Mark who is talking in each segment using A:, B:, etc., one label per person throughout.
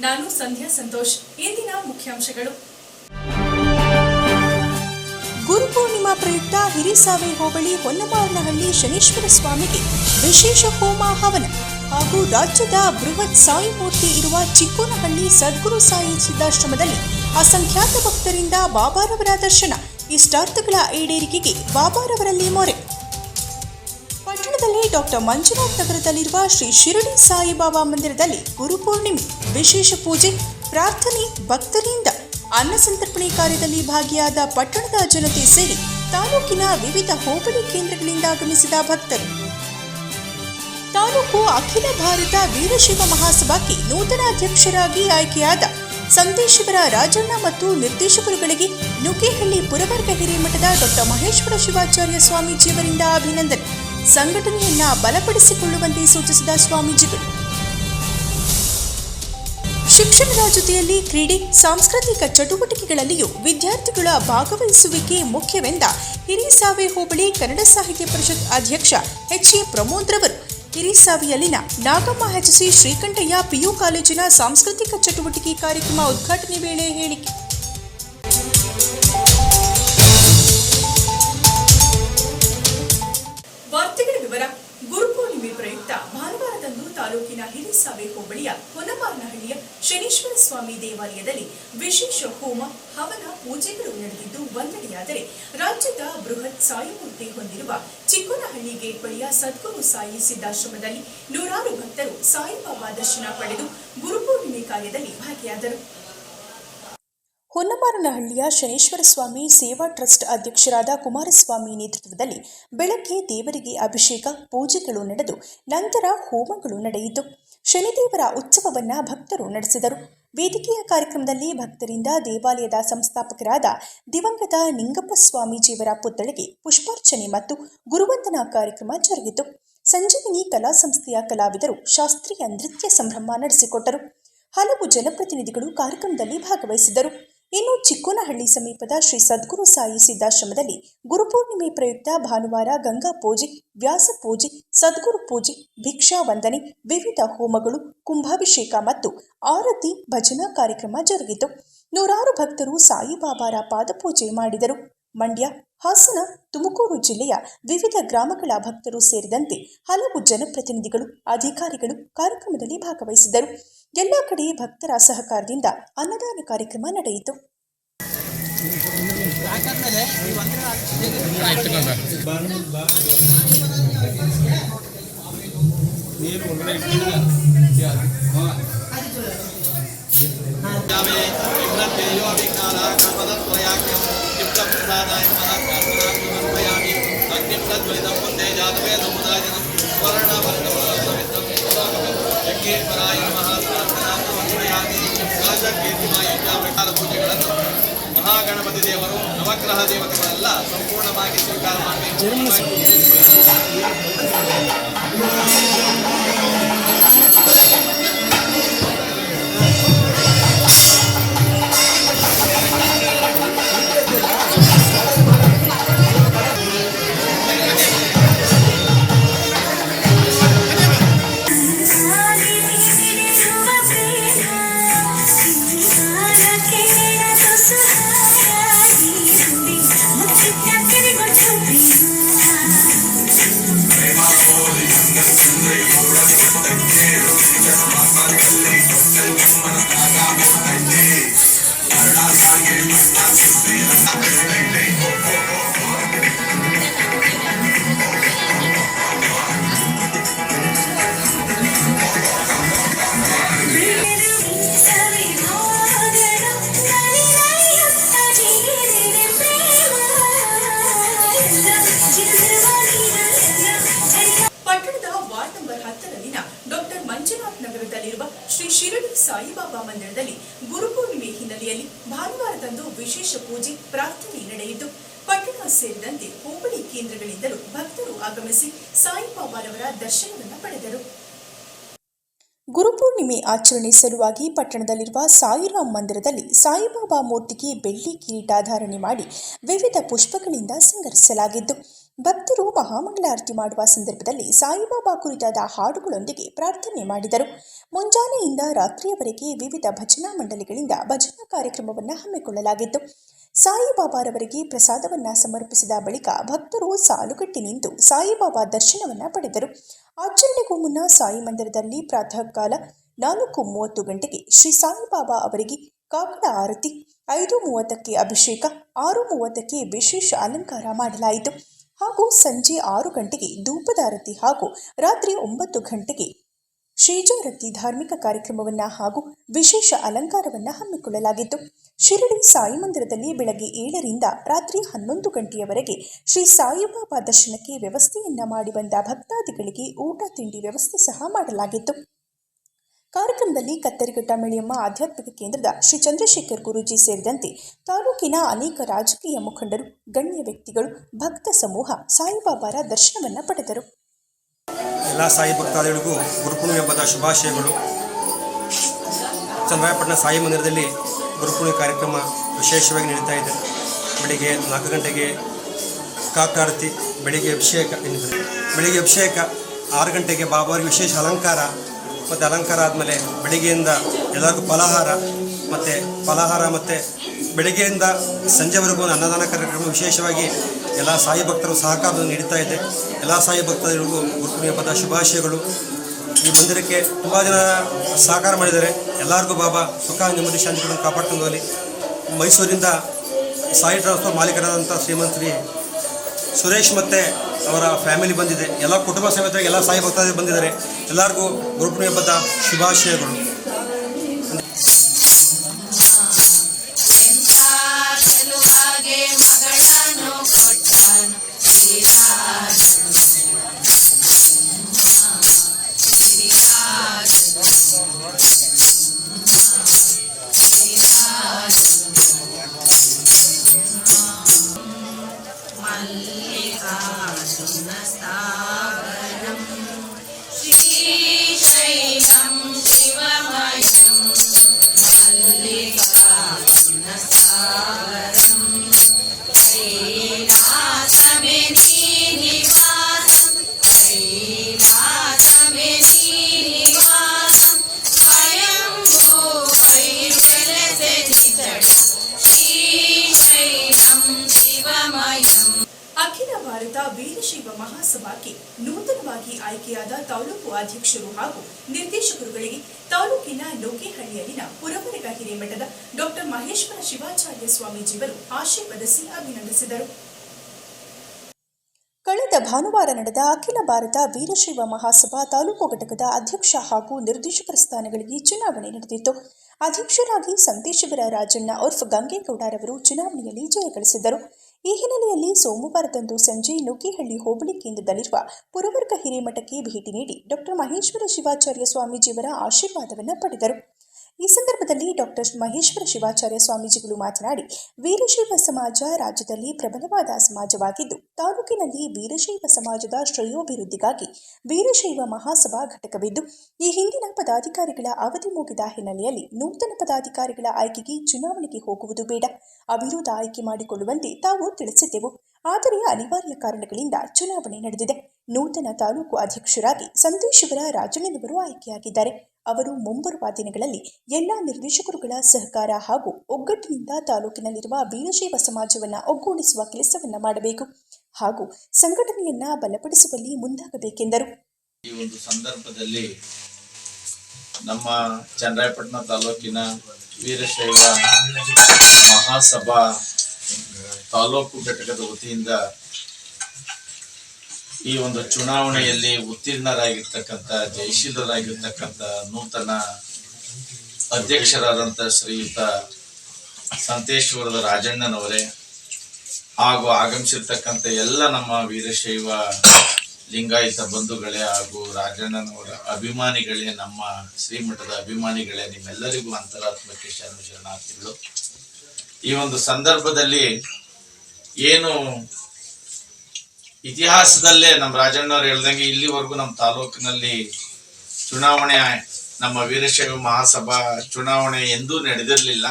A: ನಾನು ಸಂಧ್ಯಾ ಸಂತೋಷ್. ಇಂದಿನ ಮುಖ್ಯಾಂಶಗಳು.
B: ಗುರುಪೂರ್ಣಿಮಾ ಪ್ರಯುಕ್ತ ಹಿರಿಸಾವೆ ಹೋಬಳಿ ಹೊನ್ನಮಾರನಹಳ್ಳಿ ಶನೀಶ್ವರ ಸ್ವಾಮಿಗೆ ವಿಶೇಷ ಹೋಮ ಹವನ ಹಾಗೂ ರಾಜ್ಯದ ಬೃಹತ್ ಸಾಯಿ ಮೂರ್ತಿ ಇರುವ ಚಿಕ್ಕೋನಹಳ್ಳಿ ಸದ್ಗುರು ಸಾಯಿ ಸಿದ್ಧಾಶ್ರಮದಲ್ಲಿ ಅಸಂಖ್ಯಾತ ಭಕ್ತರಿಂದ ಬಾಬಾರವರ ದರ್ಶನ. ಇಷ್ಟಾರ್ಥಗಳ ಈಡೇರಿಕೆಗೆ ಬಾಬಾರವರಲ್ಲಿ ಮೊರೆ. ಪಟ್ಟಣದಲ್ಲಿ ಡಾಕ್ಟರ್ ಮಂಜುನಾಥ್ ನಗರದಲ್ಲಿರುವ ಶ್ರೀ ಶಿರಡಿ ಸಾಯಿಬಾಬಾ ಮಂದಿರದಲ್ಲಿ ಗುರುಪೂರ್ಣಿಮೆ ವಿಶೇಷ ಪೂಜೆ, ಪ್ರಾರ್ಥನೆ, ಭಕ್ತರಿಂದ ಅನ್ನ ಸಂತರ್ಪಣೆ ಕಾರ್ಯದಲ್ಲಿ ಭಾಗಿಯಾದ ಪಟ್ಟಣದ ಜನತೆ ಸೇರಿ ತಾಲೂಕಿನ ವಿವಿಧ ಹೋಬಳಿ ಕೇಂದ್ರಗಳಿಂದ ಆಗಮಿಸಿದ ಭಕ್ತರು. ತಾಲೂಕು ಅಖಿಲ ಭಾರತ ವೀರಶೈವ ಮಹಾಸಭಾಕ್ಕೆ ನೂತನ ಅಧ್ಯಕ್ಷರಾಗಿ ಆಯ್ಕೆಯಾದ ಸಂದೇಶಿವರ ರಾಜಣ್ಣ ಮತ್ತು ನಿರ್ದೇಶಕರುಗಳಿಗೆ ನುಗ್ಗೇಹಳ್ಳಿ ಪುರವರ್ಗ ಹಿರಿಮಠದ ಡಾಕ್ಟರ್ ಮಹೇಶ್ವರ ಶಿವಾಚಾರ್ಯ ಸ್ವಾಮೀಜಿಯವರಿಂದ ಅಭಿನಂದನೆ. ಸಂಘಟನೆಯನ್ನ ಬಲಪಡಿಸಿಕೊಳ್ಳುವಂತೆ ಸೂಚಿಸಿದ ಸ್ವಾಮೀಜಿಗಳು. ಶಿಕ್ಷಣದ ಜೊತೆಯಲ್ಲಿ ಕ್ರೀಡೆ, ಸಾಂಸ್ಕೃತಿಕ ಚಟುವಟಿಕೆಗಳಲ್ಲಿಯೂ ವಿದ್ಯಾರ್ಥಿಗಳ ಭಾಗವಹಿಸುವಿಕೆ ಮುಖ್ಯವೆಂದ ಹಿರಿಸಾವೆ ಹೋಬಳಿ ಕನ್ನಡ ಸಾಹಿತ್ಯ ಪರಿಷತ್ ಅಧ್ಯಕ್ಷ ಎಚ್ ಎ ಪ್ರಮೋದ್ ರವರು. ಹಿರಿಸಾವೆಯಲ್ಲಿನ ನಾಗಮ್ಮ ಹೆಚಸಿ ಶ್ರೀಕಂಠಯ್ಯ ಪಿಯು ಕಾಲೇಜಿನ ಸಾಂಸ್ಕೃತಿಕ ಚಟುವಟಿಕೆ ಕಾರ್ಯಕ್ರಮ ಉದ್ಘಾಟನೆ ವೇಳೆ ಹೇಳಿಕೆ.
A: ತಾಲೂಕಿನ ಹಿರಿಸಾವೆ ಹೋಬಳಿಯ ಹೊನ್ನಮಾರನಹಳ್ಳಿಯ ಶನೀಶ್ವರ ಸ್ವಾಮಿ ದೇವಾಲಯದಲ್ಲಿ ವಿಶೇಷ ಹೋಮ, ಹವನ, ಪೂಜೆಗಳು ನಡೆದಿದ್ದು, ಒಂದೆಡೆಯಾದರೆ ರಾಜ್ಯದ ಬೃಹತ್ ಸಾಯಿಮೂರ್ತಿ ಹೊಂದಿರುವ ಚಿಕ್ಕನಹಳ್ಳಿ ಗೇಟ್ ಬಳಿಯ ಸದ್ಗುರು ಸಾಯಿ ಸಿದ್ಧಾಶ್ರಮದಲ್ಲಿ ನೂರಾರು ಭಕ್ತರು ಸಾಯಿಬಾಬಾ ದರ್ಶನ ಪಡೆದು ಗುರುಪೂರ್ಣಿಮೆ ಕಾರ್ಯದಲ್ಲಿ ಭಾಗಿಯಾದರು.
B: ಹೊನ್ನಮಾರನಹಳ್ಳಿಯ ಶನೇಶ್ವರ ಸ್ವಾಮಿ ಸೇವಾ ಟ್ರಸ್ಟ್ ಅಧ್ಯಕ್ಷರಾದ ಕುಮಾರಸ್ವಾಮಿ ನೇತೃತ್ವದಲ್ಲಿ ಬೆಳಗ್ಗೆ ದೇವರಿಗೆ ಅಭಿಷೇಕ, ಪೂಜೆಗಳು ನಡೆದು ನಂತರ ಹೋಮಗಳು ನಡೆಯಿತು. ಶನಿದೇವರ ಉತ್ಸವವನ್ನ ಭಕ್ತರು ನಡೆಸಿದರು. ವೇದಿಕೆಯ ಕಾರ್ಯಕ್ರಮದಲ್ಲಿ ಭಕ್ತರಿಂದ ದೇವಾಲಯದ ಸಂಸ್ಥಾಪಕರಾದ ದಿವಂಗತ ನಿಂಗಪ್ಪ ಸ್ವಾಮೀಜಿಯವರ ಪುತ್ಥಳಿಗೆ ಪುಷ್ಪಾರ್ಚನೆ ಮತ್ತು ಗುರುವಂದನಾ ಕಾರ್ಯಕ್ರಮ ಜರುಗಿತು. ಸಂಜೀವಿನಿ ಕಲಾ ಸಂಸ್ಥೆಯ ಕಲಾವಿದರು ಶಾಸ್ತ್ರೀಯ ನೃತ್ಯ ಸಂಭ್ರಮ ನಡೆಸಿಕೊಟ್ಟರು. ಹಲವು ಜನಪ್ರತಿನಿಧಿಗಳು ಕಾರ್ಯಕ್ರಮದಲ್ಲಿ ಭಾಗವಹಿಸಿದ್ದರು ಇನ್ನು ಚಿಕ್ಕೋನಹಳ್ಳಿ ಸಮೀಪದ ಶ್ರೀ ಸದ್ಗುರು ಸಾಯಿ ಸಿದ್ಧಾಶ್ರಮದಲ್ಲಿ ಗುರುಪೂರ್ಣಿಮೆ ಪ್ರಯುಕ್ತ ಭಾನುವಾರ ಗಂಗಾ ಪೂಜೆ, ವ್ಯಾಸ ಪೂಜೆ, ಸದ್ಗುರು ಪೂಜೆ, ಭಿಕ್ಷಾ ವಂದನೆ, ವಿವಿಧ ಹೋಮಗಳು, ಕುಂಭಾಭಿಷೇಕ ಮತ್ತು ಆರತಿ ಭಜನಾ ಕಾರ್ಯಕ್ರಮ ಜರುಗಿತು. ನೂರಾರು ಭಕ್ತರು ಸಾಯಿಬಾಬಾರ ಪಾದಪೂಜೆ ಮಾಡಿದರು. ಮಂಡ್ಯ ಹಾಸನ, ತುಮಕೂರು ಜಿಲ್ಲೆಯ ವಿವಿಧ ಗ್ರಾಮಗಳ ಭಕ್ತರು ಸೇರಿದಂತೆ ಹಲವು ಜನಪ್ರತಿನಿಧಿಗಳು, ಅಧಿಕಾರಿಗಳು ಕಾರ್ಯಕ್ರಮದಲ್ಲಿ ಭಾಗವಹಿಸಿದರು. ಎಲ್ಲ ಕಡೆ ಭಕ್ತರ ಸಹಕಾರದಿಂದ ಅನ್ನದಾನ ಕಾರ್ಯಕ್ರಮ ನಡೆಯಿತು.
C: ಚಿತ್ತಪ್ರಸಾದಾಯ ಮಹಾಕಾರ್ಮನಾತ್ಮನ್ವಯಾಮಿ ಅಗ್ನಿಂ ತದ್ವೈತಂ ಮುಂದೆ ಜಾತವೇ ಸಮುದಾಯನಂ ವರ್ಣವರ್ಗವರಸವಿತ್ತಂ ಯಜ್ಞೇಶ್ವರಾಯ ನಮಃ ಪ್ರಾರ್ಥನಾತ್ಮನ್ವಯಾಮಿ ರಾಜಕೀರ್ತಿಮಾಯ ಪ್ರಕಾರ ಪೂಜೆಗಳನ್ನು ಮಹಾಗಣಪತಿ ದೇವರು ನವಗ್ರಹ ದೇವತೆಗಳೆಲ್ಲ ಸಂಪೂರ್ಣವಾಗಿ ಸ್ವೀಕಾರ ಮಾಡಬೇಕು
A: ಪಟ್ಟಣದ ವಾರ್ಡ್ ನಂಬರ್ ಹತ್ತರಲ್ಲಿನ ಡಾಕ್ಟರ್ ಮಂಜುನಾಥ್ ನಗರದಲ್ಲಿರುವ ಶ್ರೀ ಶಿರಡಿ ಸಾಯಿಬಾಬಾ ಮಂದಿರದಲ್ಲಿ ಗುರುಪೂರ್ಣಿಮೆ ಹಿನ್ನೆಲೆಯಲ್ಲಿ ಭಾನುವಾರದಂದು ವಿಶೇಷ ಪೂಜೆ, ಪ್ರಾರ್ಥನೆ ನಡೆಯಿತು. ಪಟ್ಟಣ ಸೇರಿದಂತೆ ಹೋಬಳಿ ಕೇಂದ್ರಗಳಿಂದಲೂ ಭಕ್ತರು ಆಗಮಿಸಿ ಸಾಯಿಬಾಬಾರವರ ದರ್ಶನವನ್ನು ಪಡೆದರು.
B: ಗುರುಪೂರ್ಣಿಮೆ ಆಚರಣೆ ಸಲುವಾಗಿ ಪಟ್ಟಣದಲ್ಲಿರುವ ಸಾಯಿರಾಮ್ ಮಂದಿರದಲ್ಲಿ ಸಾಯಿಬಾಬಾ ಮೂರ್ತಿಗೆ ಬೆಳ್ಳಿ ಕಿರೀಟ ಧಾರಣೆ ಮಾಡಿ ವಿವಿಧ ಪುಷ್ಪಗಳಿಂದ ಸಿಂಗರಿಸಲಾಗಿದ್ದು ಭಕ್ತರು ಮಹಾಮಂಗಳಾರತಿ ಮಾಡುವ ಸಂದರ್ಭದಲ್ಲಿ ಸಾಯಿಬಾಬಾ ಕುರಿತಾದ ಹಾಡುಗಳೊಂದಿಗೆ ಪ್ರಾರ್ಥನೆ ಮಾಡಿದರು. ಮುಂಜಾನೆಯಿಂದ ರಾತ್ರಿಯವರೆಗೆ ವಿವಿಧ ಭಜನಾ ಮಂಡಳಿಗಳಿಂದ ಭಜನಾ ಕಾರ್ಯಕ್ರಮವನ್ನು ಹಮ್ಮಿಕೊಳ್ಳಲಾಗಿತ್ತು. ಸಾಯಿಬಾಬಾರವರಿಗೆ ಪ್ರಸಾದವನ್ನ ಸಮರ್ಪಿಸಿದ ಬಳಿಕ ಭಕ್ತರು ಸಾಲುಗಟ್ಟಿ ನಿಂತು ಸಾಯಿಬಾಬಾ ದರ್ಶನವನ್ನ ಪಡೆದರು. ಆಚರಣೆಗೂ ಮುನ್ನ ಸಾಯಿ ಮಂದಿರದಲ್ಲಿ ಪ್ರಾತಃ ಕಾಲ ನಾಲ್ಕು ಮೂವತ್ತು ಗಂಟೆಗೆ ಶ್ರೀ ಸಾಯಿಬಾಬಾ ಅವರಿಗೆ ಕಾಕಡ ಆರತಿ, ಐದು ಮೂವತ್ತಕ್ಕೆ ಅಭಿಷೇಕ, ಆರು ಮೂವತ್ತಕ್ಕೆ ವಿಶೇಷ ಅಲಂಕಾರ ಮಾಡಲಾಯಿತು. ಹಾಗೂ ಸಂಜೆ ಆರು ಗಂಟೆಗೆ ಧೂಪದಾರತಿ ಹಾಗೂ ರಾತ್ರಿ ಒಂಬತ್ತು ಗಂಟೆಗೆ ಶ್ರೀಜಾರತಿ ಧಾರ್ಮಿಕ ಕಾರ್ಯಕ್ರಮವನ್ನು ಹಾಗೂ ವಿಶೇಷ ಅಲಂಕಾರವನ್ನ ಹಮ್ಮಿಕೊಳ್ಳಲಾಗಿತ್ತು. ಶಿರಡಿ ಸಾಯಿ ಮಂದಿರದಲ್ಲಿ ಬೆಳಗ್ಗೆ ಏಳರಿಂದ ರಾತ್ರಿ ಹನ್ನೊಂದು ಗಂಟೆಯವರೆಗೆ ಶ್ರೀ ಸಾಯಿಬಾಬಾ ದರ್ಶನಕ್ಕೆ ವ್ಯವಸ್ಥೆಯನ್ನ ಮಾಡಿ ಬಂದ ಭಕ್ತಾದಿಗಳಿಗೆ ಊಟ, ತಿಂಡಿ ವ್ಯವಸ್ಥೆ ಸಹ ಮಾಡಲಾಗಿತ್ತು. ಕಾರ್ಯಕ್ರಮದಲ್ಲಿ ಕತ್ತರಿಘಟ್ಟ ಮಿಳಿಯಮ್ಮ ಆಧ್ಯಾತ್ಮಿಕ ಕೇಂದ್ರದ ಶ್ರೀ ಚಂದ್ರಶೇಖರ್ ಗುರೂಜಿ ಸೇರಿದಂತೆ ತಾಲೂಕಿನ ಅನೇಕ ರಾಜಕೀಯ ಮುಖಂಡರು, ಗಣ್ಯ ವ್ಯಕ್ತಿಗಳು, ಭಕ್ತ ಸಮೂಹ ಸಾಯಿಬಾಬಾರ ದರ್ಶನವನ್ನ ಪಡೆದರು.
D: ಎಲ್ಲ ಸಾಯಿ ಭಕ್ತಾದಿಗಳಿಗೂ ಗುರುಪುಣಿ ಹಬ್ಬದ ಶುಭಾಶಯಗಳು. ಚಂದ್ರಾಯಪಟ್ಟಣ ಸಾಯಿ ಮಂದಿರದಲ್ಲಿ ಗುರುಪುಣಿ ಕಾರ್ಯಕ್ರಮ ವಿಶೇಷವಾಗಿ ನಡೀತಾ ಇದೆ. ಬೆಳಿಗ್ಗೆ ನಾಲ್ಕು ಗಂಟೆಗೆ ಕಾಕಾರತಿ ಬೆಳಿಗ್ಗೆ ಅಭಿಷೇಕ. ಬೆಳಿಗ್ಗೆ ಅಭಿಷೇಕ ಆರು ಗಂಟೆಗೆ ಬಾಬಾರಿಗೆ ವಿಶೇಷ ಅಲಂಕಾರ. ಮತ್ತು ಅಲಂಕಾರ ಆದಮೇಲೆ ಬೆಳಿಗ್ಗೆಯಿಂದ ಎಲ್ಲರಿಗೂ ಫಲಾಹಾರ ಮತ್ತು ಫಲಾಹಾರ ಮತ್ತು ಬೆಳಿಗ್ಗೆಯಿಂದ ಸಂಜೆವರೆಗೂ ಒಂದು ಅನ್ನದಾನ ಕಾರ್ಯಕ್ರಮ ವಿಶೇಷವಾಗಿ ಎಲ್ಲ ಸಾಯಿ ಭಕ್ತರು ಸಹಕಾರವನ್ನು ನೀಡುತ್ತಾ ಇದೆ. ಎಲ್ಲ ಸಾಯಿ ಭಕ್ತರಿಗೂ ಗುರುಪೂರ್ಣಿ ಹಬ್ಬದ ಶುಭಾಶಯಗಳು. ಈ ಮಂದಿರಕ್ಕೆ ತುಂಬ ಜನ ಸಹಕಾರ ಮಾಡಿದ್ದಾರೆ. ಎಲ್ಲರಿಗೂ ಬಾಬಾ ಸುಖ ನೆಮ್ಮದಿ ಶಾಂತಿಗಳನ್ನು ಕಾಪಾಡ್ಕೊಂಡು ಹೋಗಲಿ. ಮೈಸೂರಿಂದ ಸಾಯಿ ಟ್ರಾನ್ಸ್ಫರ್ ಮಾಲೀಕರಾದಂಥ ಶ್ರೀಮಂತ್ರಿ ಸುರೇಶ್ ಮತ್ತು ಅವರ ಫ್ಯಾಮಿಲಿ ಬಂದಿದೆ. ಎಲ್ಲ ಕುಟುಂಬ ಸಮೇತ ಎಲ್ಲ ಸಾಯಿ ಭಕ್ತಾದಿಗಳು ಬಂದಿದ್ದಾರೆ. ಎಲ್ಲರಿಗೂ ಗುರುಪುಣಿ ಹಬ್ಬದ ಶುಭಾಶಯಗಳು.
A: ಮಹೇಶ್ವರ ಶಿವಾಚಾರ್ಯ ಸ್ವಾಮೀಜಿಯವರು ಆಶೀರ್ವದಿಸಿ ಅಭಿನಂದಿಸಿದರು
B: ಕಳೆದ ಭಾನುವಾರ ನಡೆದ ಅಖಿಲ ಭಾರತ ವೀರಶೈವ ಮಹಾಸಭಾ ತಾಲೂಕು ಘಟಕದ ಅಧ್ಯಕ್ಷ ಹಾಗೂ ನಿರ್ದೇಶಕರ ಸ್ಥಾನಗಳಿಗೆ ಚುನಾವಣೆ ನಡೆದಿತ್ತು. ಅಧ್ಯಕ್ಷರಾಗಿ ಸಂತೇಶ್ವರ ರಾಜಣ್ಣ ಉರ್ಫ್ ಗಂಗೇಗೌಡರವರು ಚುನಾವಣೆಯಲ್ಲಿ ಜಯಗಳಿಸಿದ್ದರು ಈ ಹಿನ್ನೆಲೆಯಲ್ಲಿ ಸೋಮವಾರದಂದು ಸಂಜೆ ನುಗ್ಗಿಹಳ್ಳಿ ಹೋಬಳಿ ಕೇಂದ್ರದಲ್ಲಿರುವ ಪುರವರ್ಗ ಹಿರೇಮಠಕ್ಕೆ ಭೇಟಿ ನೀಡಿ ಡಾಕ್ಟರ್ ಮಹೇಶ್ವರ ಶಿವಾಚಾರ್ಯ ಸ್ವಾಮೀಜಿಯವರ ಆಶೀರ್ವಾದವನ್ನು ಪಡೆದರು. ಈ ಸಂದರ್ಭದಲ್ಲಿ ಡಾಕ್ಟರ್ ಮಹೇಶ್ವರ ಶಿವಾಚಾರ್ಯ ಸ್ವಾಮೀಜಿಗಳು ಮಾತನಾಡಿ, ವೀರಶೈವ ಸಮಾಜ ರಾಜ್ಯದಲ್ಲಿ ಪ್ರಬಲವಾದ ಸಮಾಜವಾಗಿದ್ದು, ತಾಲೂಕಿನಲ್ಲಿ ವೀರಶೈವ ಸಮಾಜದ ಶ್ರೇಯೋಭಿವೃದ್ಧಿಗಾಗಿ ವೀರಶೈವ ಮಹಾಸಭಾ ಘಟಕವಿದ್ದು, ಈ ಹಿಂದಿನ ಪದಾಧಿಕಾರಿಗಳ ಅವಧಿ ಮುಗಿದ ಹಿನ್ನೆಲೆಯಲ್ಲಿ ನೂತನ ಪದಾಧಿಕಾರಿಗಳ ಆಯ್ಕೆಗೆ ಚುನಾವಣೆಗೆ ಹೋಗುವುದು ಬೇಡ. ಅವಿರೋಧ ಆಯ್ಕೆ ಮಾಡಿಕೊಳ್ಳುವಂತೆ ತಾವು ತಿಳಿಸಿದ್ದೆವು. ಆದರೆ ಅನಿವಾರ್ಯ ಕಾರಣಗಳಿಂದ ಚುನಾವಣೆ ನಡೆದಿದೆ. ನೂತನ ತಾಲೂಕು ಅಧ್ಯಕ್ಷರಾಗಿ ಸಂದೇಶವರ ರಾಜಣ್ಣನವರು ಆಯ್ಕೆಯಾಗಿದ್ದಾರೆ. ಅವರು ಮುಂಬರುವ ದಿನಗಳಲ್ಲಿ ಎಲ್ಲ ನಿರ್ದೇಶಕರುಗಳ ಸಹಕಾರ ಹಾಗೂ ಒಗ್ಗಟ್ಟಿನಿಂದ ತಾಲೂಕಿನಲ್ಲಿರುವ ವೀರಶೈವ ಸಮಾಜವನ್ನು ಒಗ್ಗೂಡಿಸುವ ಕೆಲಸವನ್ನು ಮಾಡಬೇಕು ಹಾಗೂ ಸಂಘಟನೆಯನ್ನ ಬಲಪಡಿಸುವಲ್ಲಿ ಮುಂದಾಗಬೇಕೆಂದರು.
C: ಈ ಒಂದು ಸಂದರ್ಭದಲ್ಲಿ ನಮ್ಮ ಚನ್ನರಾಯಪಟ್ಟಣ ತಾಲೂಕಿನ ವೀರಶೈವ ಮಹಾಸಭಾ ತಾಲೂಕು ಘಟಕದ ವತಿಯಿಂದ ಈ ಒಂದು ಚುನಾವಣೆಯಲ್ಲಿ ಉತ್ತೀರ್ಣರಾಗಿರ್ತಕ್ಕಂಥ, ಜಯಶೀಲರಾಗಿರ್ತಕ್ಕಂಥ ನೂತನ ಅಧ್ಯಕ್ಷರಾದಂಥ ಶ್ರೀಯುತ ಸಂತೇಶ್ವರದ ರಾಜಣ್ಣನವರೇ ಹಾಗೂ ಆಗಮಿಸಿರ್ತಕ್ಕಂಥ ಎಲ್ಲ ನಮ್ಮ ವೀರಶೈವ ಲಿಂಗಾಯತ ಬಂಧುಗಳೇ ಹಾಗೂ ರಾಜಣ್ಣನವರ ಅಭಿಮಾನಿಗಳೇ, ನಮ್ಮ ಶ್ರೀಮಠದ ಅಭಿಮಾನಿಗಳೇ, ನಿಮ್ಮೆಲ್ಲರಿಗೂ ಅಂತರಾತ್ಮಕ್ಕೆ ಶರಣ ಶರಣಾರ್ಥಿಗಳು. ಈ ಒಂದು ಸಂದರ್ಭದಲ್ಲಿ ಏನು ಇತಿಹಾಸದಲ್ಲೇ ನಮ್ಮ ರಾಜಣ್ಣವ್ರು ಹೇಳ್ದಂಗೆ ಇಲ್ಲಿವರೆಗೂ ನಮ್ಮ ತಾಲೂಕಿನಲ್ಲಿ ಚುನಾವಣೆ ನಮ್ಮ ವೀರಶೈವ ಮಹಾಸಭಾ ಚುನಾವಣೆ ಎಂದೂ ನಡೆದಿರಲಿಲ್ಲ.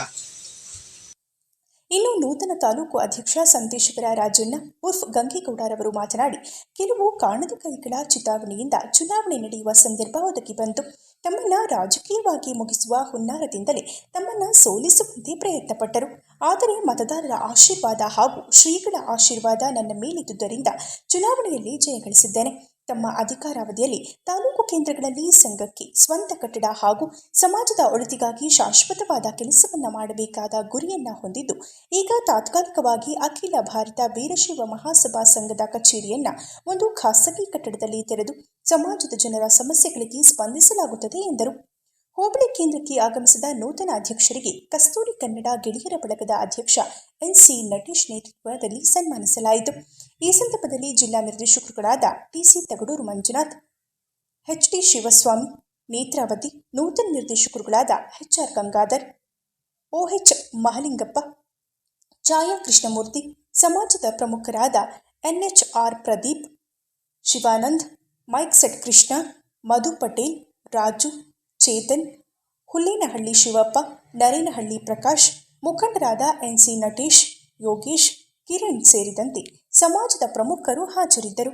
B: ಇನ್ನು ನೂತನ ತಾಲೂಕು ಅಧ್ಯಕ್ಷ ಸಂತೇಶ್ವರ ರಾಜಣ್ಣ ಉರ್ಫ್ ಗಂಗೇಗೌಡರವರು ಮಾತನಾಡಿ, ಕೆಲವು ಕಾಣದ ಕೈಗಳ ಚಿತಾವಣೆಯಿಂದ ಚುನಾವಣೆ ನಡೆಯುವ ಸಂದರ್ಭ ಒದಗಿ ಬಂತು. ತಮ್ಮನ್ನ ರಾಜಕೀಯವಾಗಿ ಮುಗಿಸುವ ಹುನ್ನಾರದಿಂದಲೇ ತಮ್ಮನ್ನ ಸೋಲಿಸುವಂತೆ ಪ್ರಯತ್ನಪಟ್ಟರು. ಆದರೆ ಮತದಾರರ ಆಶೀರ್ವಾದ ಹಾಗೂ ಶ್ರೀಗಳ ಆಶೀರ್ವಾದ ನನ್ನ ಮೇಲಿದ್ದುದರಿಂದ ಚುನಾವಣೆಯಲ್ಲಿ ಜಯಗಳಿಸಿದ್ದೇನೆ ತಮ್ಮ ಅಧಿಕಾರಾವಧಿಯಲ್ಲಿ ತಾಲೂಕು ಕೇಂದ್ರಗಳಲ್ಲಿ ಸಂಘಕ್ಕೆ ಸ್ವಂತ ಕಟ್ಟಡ ಹಾಗೂ ಸಮಾಜದ ಒಳಿತಿಗಾಗಿ ಶಾಶ್ವತವಾದ ಕೆಲಸವನ್ನು ಮಾಡಬೇಕಾದ ಗುರಿಯನ್ನ ಹೊಂದಿದ್ದು, ಈಗ ತಾತ್ಕಾಲಿಕವಾಗಿ ಅಖಿಲ ಭಾರತ ವೀರಶೈವ ಮಹಾಸಭಾ ಸಂಘದ ಕಚೇರಿಯನ್ನ ಒಂದು ಖಾಸಗಿ ಕಟ್ಟಡದಲ್ಲಿ ತೆರೆದು ಸಮಾಜದ ಜನರ ಸಮಸ್ಯೆಗಳಿಗೆ ಸ್ಪಂದಿಸಲಾಗುತ್ತದೆ ಎಂದರು. ಹೋಬಳಿ ಕೇಂದ್ರಕ್ಕೆ ಆಗಮಿಸಿದ ನೂತನ ಅಧ್ಯಕ್ಷರಿಗೆ ಕಸ್ತೂರಿ ಕನ್ನಡ ಗೆಳೆಯರ ಬಳಗದ ಅಧ್ಯಕ್ಷ ಎನ್ಸಿ ನಟೇಶ್ ನೇತೃತ್ವದಲ್ಲಿ ಸನ್ಮಾನಿಸಲಾಯಿತು. ಈ ಸಂದರ್ಭದಲ್ಲಿ ಜಿಲ್ಲಾ ನಿರ್ದೇಶಕರುಗಳಾದ ಟಿಸಿ ತಗಡೂರು ಮಂಜುನಾಥ್, ಎಚ್ಡಿ ಶಿವಸ್ವಾಮಿ, ನೇತ್ರಾವತಿ, ನೂತನ ನಿರ್ದೇಶಕರುಗಳಾದ ಎಚ್ಆರ್ ಗಂಗಾಧರ್ ಓಎಚ್ ಮಹಲಿಂಗಪ್ಪ, ಛಾಯಾ ಕೃಷ್ಣಮೂರ್ತಿ, ಸಮಾಜದ ಪ್ರಮುಖರಾದ NHR Pradeep, Shivanand, mike set Krishna, Madhu Patel, Raju Chetan, Hullinahalli Shivappa, Narenahalli Prakash, ಮುಖಂಡರಾದ ಎನ್ಸಿ ನಟೇಶ್, ಯೋಗೇಶ್, ಕಿರಣ್ ಸೇರಿದಂತೆ ಸಮಾಜದ ಪ್ರಮುಖರು ಹಾಜರಿದ್ದರು.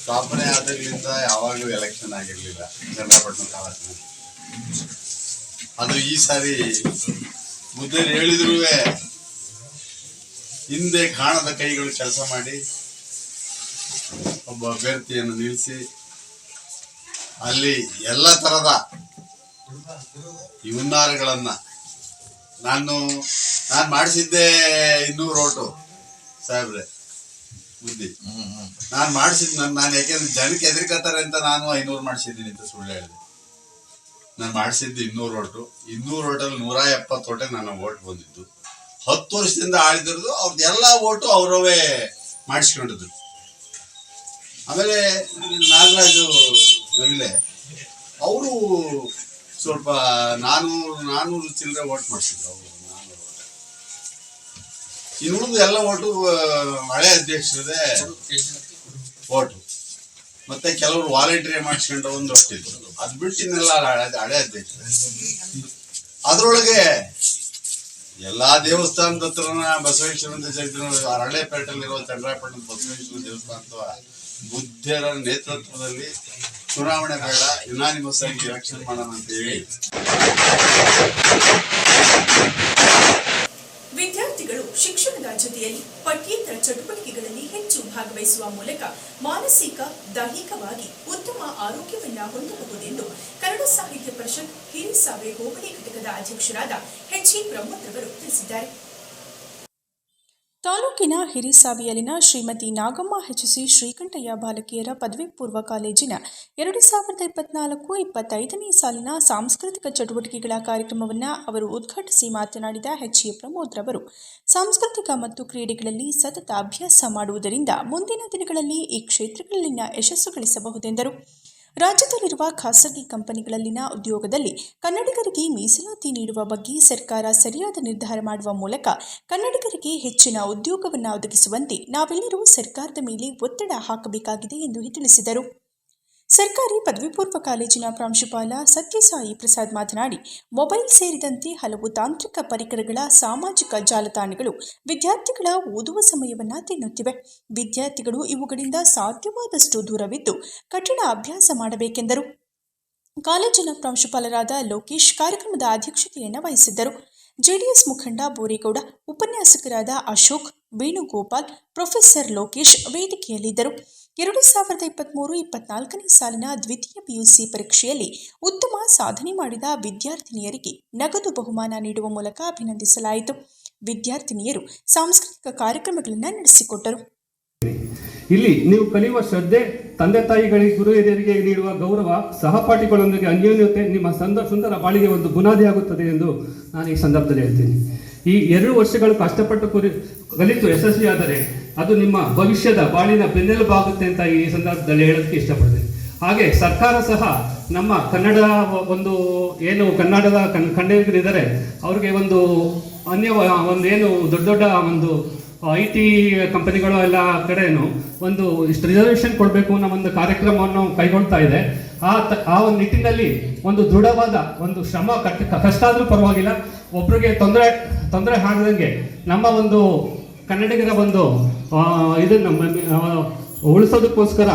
E: ಸ್ಥಾಪನೆ ಆದಾಗಲಿಂದ ಯಾವಾಗಲೂ ಎಲೆಕ್ಷನ್ ಆಗಿರಲಿಲ್ಲ ಚನ್ನಪಟ್ಟಣ ತಾಲೂಕಿನಲ್ಲಿ ಅದು ಈ ಸಾರಿ ಮುದ್ದೆ ಹೇಳಿದ್ರು ಹಿಂದೆ ಕಾಣದ ಕೈಗಳು ಕೆಲಸ ಮಾಡಿ, ಒಬ್ಬ ಅಭ್ಯರ್ಥಿಯನ್ನು ನಿಲ್ಲಿಸಿ ಅಲ್ಲಿ ಎಲ್ಲ ತರದ ಹುನ್ನಾರಗಳನ್ನ ನಾನು ನಾನು ಮಾಡಿಸಿದ್ದೆ ಇನ್ನೂರು ಓಟು, ಸಾಹೇಬ್ರೆ, ಬುದ್ಧಿ. ನಾನು ಮಾಡಿಸಿದ್ ನಾನು ನಾನು ಯಾಕೆಂದ್ರೆ ಜನಕ್ಕೆ ಹೆದರ್ಕತ್ತಾರೆ ಅಂತ ನಾನು ಐನೂರು ಮಾಡಿಸಿದ್ದೀನಿ ಅಂತ ಸುಳ್ಳು ಹೇಳಿದೆ. ನಾನು ಮಾಡಿಸಿದ್ದು ಇನ್ನೂರು ಓಟು. ಇನ್ನೂರು ಓಟಲ್ಲಿ ನೂರ ಎಪ್ಪತ್ತು ಓಟೆ ನನ್ನ ಓಟ್ ಬಂದಿದ್ದು. ಹತ್ತು ವರ್ಷದಿಂದ ಆಳಿದಿರೋದು ಅವ್ರದ್ದು ಎಲ್ಲ ಓಟು ಅವರವೇ ಮಾಡಿಸ್ಕೊಂಡಿದ್ರು. ಆಮೇಲೆ ನಾಗರಾಜು ನವಿಲೆ, ಅವರು ಸ್ವಲ್ಪ ನಾನೂರು ನಾನೂರು ಚಿಲ್ಲರೆ ಓಟ್ ಮಾಡಿಸಿದ್ರು ಅವರು ನಾನೂರು ಇನ್ನು ಉಳಿದು ಎಲ್ಲ ಓಟು ಹಳೆ ಅಧ್ಯಕ್ಷರದೇ ಓಟು ಮತ್ತೆ ಕೆಲವರು ವಾಲಂಟಿಯರ್ ಮಾಡಿಸ್ಕೊಂಡು ಒಂದು ಹೊಟ್ಟಿದ್ರು ಅದು ಬಿಟ್ಟಿನೆಲ್ಲ ಹಳೆ ಹಳೆ ಅದರೊಳಗೆ ಎಲ್ಲಾ ದೇವಸ್ಥಾನದ ಹತ್ರನ ಬಸವೇಶ್ವರನ ಜಗತ್ತಿನ ಹರಳೆಪೇಟೆಯಲ್ಲಿರೋ ಚಂದ್ರಾಪಟ್ಟಣದ ಬಸವೇಶ್ವರ ದೇವಸ್ಥಾನ ಅಥವಾ ಬುದ್ಧರ ನೇತೃತ್ವದಲ್ಲಿ ಚುನಾವಣೆ ಬೇಡ ಯುನಾನಿಮಸ್ ಆಗಿ ಎಲೆಕ್ಷನ್ ಮಾಡೋಣ ಅಂತ
A: ವಿದ್ಯಾರ್ಥಿಗಳು ಶಿಕ್ಷಣದ ಜೊತೆಯಲ್ಲಿ ಪಠ್ಯೇತರ ಚಟುವಟಿಕೆಗಳಲ್ಲಿ ಹೆಚ್ಚು ಭಾಗವಹಿಸುವ ಮೂಲಕ ಮಾನಸಿಕ, ದೈಹಿಕವಾಗಿ ಉತ್ತಮ ಆರೋಗ್ಯವನ್ನ ಹೊಂದಬಹುದೆಂದು ಕನ್ನಡ ಸಾಹಿತ್ಯ ಪರಿಷತ್ ಹಿರಿಸಾವೆ ಹೋಬಳಿ ಘಟಕದ ಅಧ್ಯಕ್ಷರಾದ ಎಚ್ ಇ ಪ್ರಮೋದ್ ಅವರು ತಿಳಿಸಿದ್ದಾರೆ.
B: ತಾಲೂಕಿನ ಹಿರಿಸಾವಿಯಲ್ಲಿನ ಶ್ರೀಮತಿ ನಾಗಮ್ಮ ಹೆಚ್ಸಿ ಶ್ರೀಕಂಠಯ್ಯ ಬಾಲಕಿಯರ ಪದವಿ ಪೂರ್ವ ಕಾಲೇಜಿನ ಎರಡು ಸಾವಿರದ ಇಪ್ಪತ್ನಾಲ್ಕು ಇಪ್ಪತ್ತೈದನೇ ಸಾಲಿನ ಸಾಂಸ್ಕೃತಿಕ ಚಟುವಟಿಕೆಗಳ ಕಾರ್ಯಕ್ರಮವನ್ನು ಅವರು ಉದ್ಘಾಟಿಸಿ ಮಾತನಾಡಿದ ಎಚ್ ಎ ಪ್ರಮೋದ್ ರವರು, ಸಾಂಸ್ಕೃತಿಕ ಮತ್ತು ಕ್ರೀಡೆಗಳಲ್ಲಿ ಸತತ ಅಭ್ಯಾಸ ಮಾಡುವುದರಿಂದ ಮುಂದಿನ ದಿನಗಳಲ್ಲಿ ಈ ಕ್ಷೇತ್ರಗಳಲ್ಲಿನ ಯಶಸ್ಸು ಗಳಿಸಬಹುದೆಂದರು. ರಾಜ್ಯದಲ್ಲಿರುವ ಖಾಸಗಿ ಕಂಪನಿಗಳಲ್ಲಿನ ಉದ್ಯೋಗದಲ್ಲಿ ಕನ್ನಡಿಗರಿಗೆ ಮೀಸಲಾತಿ ನೀಡುವ ಬಗ್ಗೆ ಸರ್ಕಾರ ಸರಿಯಾದ ನಿರ್ಧಾರ ಮಾಡುವ ಮೂಲಕ ಕನ್ನಡಿಗರಿಗೆ ಹೆಚ್ಚಿನ ಉದ್ಯೋಗವನ್ನು ಒದಗಿಸುವಂತೆ ನಾವೆಲ್ಲರೂ ಸರ್ಕಾರದ ಮೇಲೆ ಒತ್ತಡ ಹಾಕಬೇಕಾಗಿದೆ ಎಂದು ತಿಳಿಸಿದರು. ಸರ್ಕಾರಿ ಪದವಿ ಪೂರ್ವ ಕಾಲೇಜಿನ ಪ್ರಾಂಶುಪಾಲ ಸತ್ಯಸಾಯಿ ಪ್ರಸಾದ್ ಮಾತನಾಡಿ, ಮೊಬೈಲ್ ಸೇರಿದಂತೆ ಹಲವು ತಾಂತ್ರಿಕ ಪರಿಕರಗಳ ಸಾಮಾಜಿಕ ಜಾಲತಾಣಗಳು ವಿದ್ಯಾರ್ಥಿಗಳ ಓದುವ ಸಮಯವನ್ನು ತಿನ್ನುತ್ತಿವೆ. ವಿದ್ಯಾರ್ಥಿಗಳು ಇವುಗಳಿಂದ ಸಾಧ್ಯವಾದಷ್ಟು ದೂರವಿದ್ದು ಕಠಿಣ ಅಭ್ಯಾಸ ಮಾಡಬೇಕೆಂದರು. ಕಾಲೇಜಿನ ಪ್ರಾಂಶುಪಾಲರಾದ ಲೋಕೇಶ್ ಕಾರ್ಯಕ್ರಮದ ಅಧ್ಯಕ್ಷತೆಯನ್ನು ವಹಿಸಿದ್ದರು. ಜೆಡಿಎಸ್ ಮುಖಂಡ ಬೋರೇಗೌಡ, ಉಪನ್ಯಾಸಕರಾದ ಅಶೋಕ್, ವೇಣುಗೋಪಾಲ್, ಪ್ರೊಫೆಸರ್ ಲೋಕೇಶ್ ವೇದಿಕೆಯಲ್ಲಿದ್ದರು. ಎರಡು ಸಾವಿರದ ಇಪ್ಪತ್ತ್ಮೂರು ಇಪ್ಪತ್ನಾಲ್ಕನೇ ಸಾಲಿನ ದ್ವಿತೀಯ ಪಿಯುಸಿ ಪರೀಕ್ಷೆಯಲ್ಲಿ ಉತ್ತಮ ಸಾಧನೆ ಮಾಡಿದ ವಿದ್ಯಾರ್ಥಿನಿಯರಿಗೆ ನಗದು ಬಹುಮಾನ ನೀಡುವ ಮೂಲಕ ಅಭಿನಂದಿಸಲಾಯಿತು. ವಿದ್ಯಾರ್ಥಿನಿಯರು ಸಾಂಸ್ಕೃತಿಕ ಕಾರ್ಯಕ್ರಮಗಳನ್ನು ನಡೆಸಿಕೊಟ್ಟರು.
F: ಇಲ್ಲಿ ನೀವು ಕಲಿಯುವ ಶ್ರದ್ಧೆ ತಂದೆ ತಾಯಿಗಳಿಗೆ ಗುರು ಹಿರಿಯರಿಗೆ ನೀಡುವ ಗೌರವ ಸಹಪಾಠಿಗಳೊಂದಿಗೆ ಅನ್ಯೋನ್ಯತೆ ನಿಮ್ಮ ಸಂದ ಸುಂದರ ಬಾಳಿಗೆ ಒಂದು ಬುನಾದಿ ಆಗುತ್ತದೆ ಎಂದು ನಾನು ಈ ಸಂದರ್ಭದಲ್ಲಿ ಹೇಳ್ತೀನಿ. ಈ ಎರಡು ವರ್ಷಗಳು ಕಷ್ಟಪಟ್ಟು ಕುರಿ ಕಲಿತು ಯಶಸ್ವಿಯಾದರೆ ಅದು ನಿಮ್ಮ ಭವಿಷ್ಯದ ಬಾಳಿನ ಬೆನ್ನೆಲುಬಾಗುತ್ತೆ ಅಂತ ಈ ಸಂದರ್ಭದಲ್ಲಿ ಹೇಳೋದಕ್ಕೆ ಇಷ್ಟಪಡ್ತೀನಿ. ಹಾಗೆ ಸರ್ಕಾರ ಸಹ ನಮ್ಮ ಕನ್ನಡ ಒಂದು ಏನು ಕನ್ನಡದ ಕನ್ ಕನ್ನಡಿಗರಿದ್ದಾರೆ ಅವ್ರಿಗೆ ಒಂದು ಅನ್ಯ ಒಂದು ಏನು ದೊಡ್ಡ ದೊಡ್ಡ ಒಂದು ಐ ಟಿ ಕಂಪನಿಗಳು ಎಲ್ಲ ಕಡೆಯೂ ಒಂದು ಇಷ್ಟು ರಿಸರ್ವೇಷನ್ ಕೊಡಬೇಕು ಅನ್ನೋ ಒಂದು ಕಾರ್ಯಕ್ರಮವನ್ನು ಕೈಗೊಳ್ತಾ ಇದೆ. ಆ ತ- ಆ ಒಂದು ನಿಟ್ಟಿನಲ್ಲಿ ಒಂದು ದೃಢವಾದ ಒಂದು ಶ್ರಮ ಕಟ್ ಕಷ್ಟ ಆದರೂ ಪರವಾಗಿಲ್ಲ. ಒಬ್ರಿಗೆ ತೊಂದರೆ ತೊಂದರೆ ಆಗದಂಗೆ ನಮ್ಮ ಒಂದು ಕನ್ನಡಿಗರ ಒಂದು ಇದನ್ನು ಉಳಿಸೋದಕ್ಕೋಸ್ಕರ,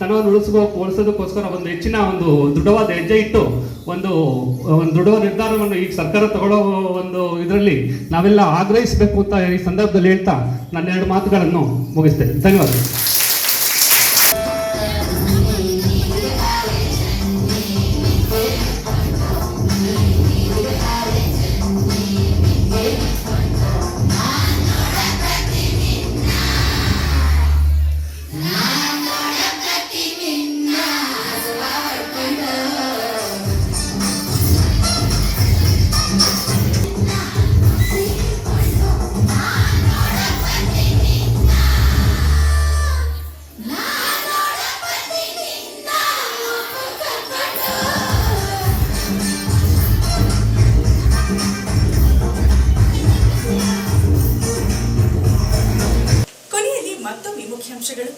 F: ತನವನ್ನು ಉಳಿಸ್ಕೋ ಉಳಿಸೋದಕ್ಕೋಸ್ಕರ ಒಂದು ಹೆಚ್ಚಿನ ಒಂದು ದೃಢವಾದ ಹೆಜ್ಜೆ ಇಟ್ಟು ಒಂದು ಒಂದು ದೃಢವಾದ ನಿರ್ಧಾರವನ್ನು ಈ ಸರ್ಕಾರ ತಗೊಳ್ಳೋ ಒಂದು ಇದರಲ್ಲಿ ನಾವೆಲ್ಲ ಆಗ್ರಹಿಸಬೇಕು ಅಂತ ಈ ಸಂದರ್ಭದಲ್ಲಿ ಹೇಳ್ತಾ ನನ್ನ ಎರಡು ಮಾತುಗಳನ್ನು ಮುಗಿಸ್ತೇನೆ. ಧನ್ಯವಾದ
A: ಮತ್ತೊಮ್ಮೆ ಗುರು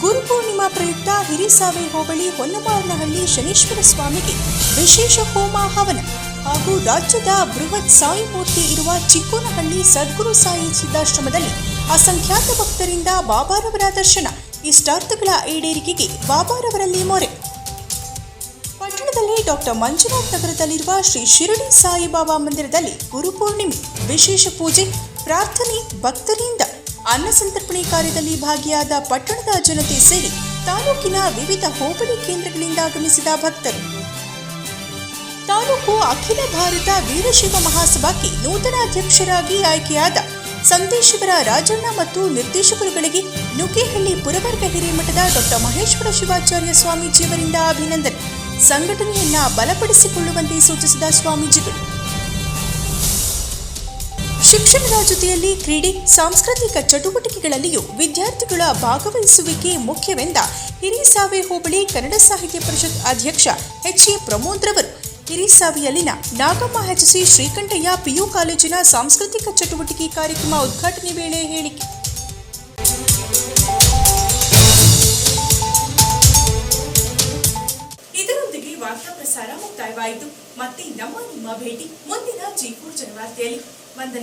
B: ಗುರುಪೂರ್ಣಿಮಾ ಪ್ರಯುಕ್ತ ಹಿರಿಸಾವೆ ಹೋಬಳಿ ಹೊನ್ನಮಾರನಹಳ್ಳಿ ಶನೇಶ್ವರ ಸ್ವಾಮಿಗೆ ವಿಶೇಷ ಹೋಮ ಹವನ ಹಾಗೂ ರಾಜ್ಯದ ಬೃಹತ್ ಸಾಯಿ ಮೂರ್ತಿ ಇರುವ ಚಿಕ್ಕೋನಹಳ್ಳಿ ಸದ್ಗುರು ಸಾಯಿ ಸಿದ್ಧಾಶ್ರಮದಲ್ಲಿ ಅಸಂಖ್ಯಾತ ಭಕ್ತರಿಂದ ಬಾಬಾರವರ ದರ್ಶನ, ಇಷ್ಟಾರ್ಥಗಳ ಈಡೇರಿಕೆಗೆ ಬಾಬಾರವರಲ್ಲಿ ಮೊರೆ. ಪಟ್ಟಣದಲ್ಲಿ ಡಾಕ್ಟರ್ ಮಂಜುನಾಥ್ ನಗರದಲ್ಲಿರುವ ಶ್ರೀ ಶಿರಡಿ ಸಾಯಿಬಾಬಾ ಮಂದಿರದಲ್ಲಿ ಗುರುಪೂರ್ಣಿಮೆ ವಿಶೇಷ ಪೂಜೆ, ಪ್ರಾರ್ಥನೆ, ಭಕ್ತರಿಂದ ಅನ್ನ ಸಂತರ್ಪಣೆ ಕಾರ್ಯದಲ್ಲಿ ಭಾಗಿಯಾದ ಪಟ್ಟಣದ ಜನತೆ ಸೇರಿ ತಾಲೂಕಿನ ವಿವಿಧ ಹೋಬಳಿ ಕೇಂದ್ರಗಳಿಂದ ಆಗಮಿಸಿದ ಭಕ್ತರು. ತಾಲೂಕು ಅಖಿಲ ಭಾರತ ವೀರಶೈವ ಮಹಾಸಭಾಕ್ಕೆ ನೂತನ ಅಧ್ಯಕ್ಷರಾಗಿ ಆಯ್ಕೆಯಾದ ಸಂದೇಶಿವರ ರಾಜಣ್ಣ ಮತ್ತು ನಿರ್ದೇಶಕರುಗಳಿಗೆ ನುಗ್ಗೇಹಳ್ಳಿ ಪುರವರ್ಗ ಹಿರೇಮಠದ ಡಾಕ್ಟರ್ ಮಹೇಶ್ವರ ಶಿವಾಚಾರ್ಯ ಸ್ವಾಮೀಜಿಯವರಿಂದ ಅಭಿನಂದನೆ. ಸಂಘಟನೆಯನ್ನ ಬಲಪಡಿಸಿಕೊಳ್ಳುವಂತೆ ಸೂಚಿಸಿದ ಸ್ವಾಮೀಜಿಗಳು. ಶಿಕ್ಷಣದ ಜೊತೆಯಲ್ಲಿ ಕ್ರೀಡೆ, ಸಾಂಸ್ಕೃತಿಕ ಚಟುವಟಿಕೆಗಳಲ್ಲಿಯೂ ವಿದ್ಯಾರ್ಥಿಗಳ ಭಾಗವಹಿಸುವಿಕೆ ಮುಖ್ಯವೆಂದ ಹಿರಿಸಾವೆ ಹೋಬಳಿ ಕನ್ನಡ ಸಾಹಿತ್ಯ ಪರಿಷತ್ ಅಧ್ಯಕ್ಷ ಎಚ್ ಎ ಪ್ರಮೋದ್ ರವರು. ಹಿರಿಸಾವೆಯಲ್ಲಿನ ನಾಗಮ್ಮ ಹೆಚಸಿ ಶ್ರೀಕಂಠಯ್ಯ ಪಿಯು ಕಾಲೇಜಿನ ಸಾಂಸ್ಕೃತಿಕ ಚಟುವಟಿಕೆ ಕಾರ್ಯಕ್ರಮ ಉದ್ಘಾಟನೆ ವೇಳೆ ಹೇಳಿಕೆ.
A: ಇದರೊಂದಿಗೆ ವಾರ್ತಾ ಪ್ರಸಾರ ಮುಕ್ತಾಯವಾಯಿತು. ಮತ್ತೆ ನಮ್ಮ ನಿಮ್ಮ ಭೇಟಿ ಮುಂದಿನ ಜೀಪೂರ್ ಜನವಾರ್ತೆಯಲ್ಲಿ. வந்த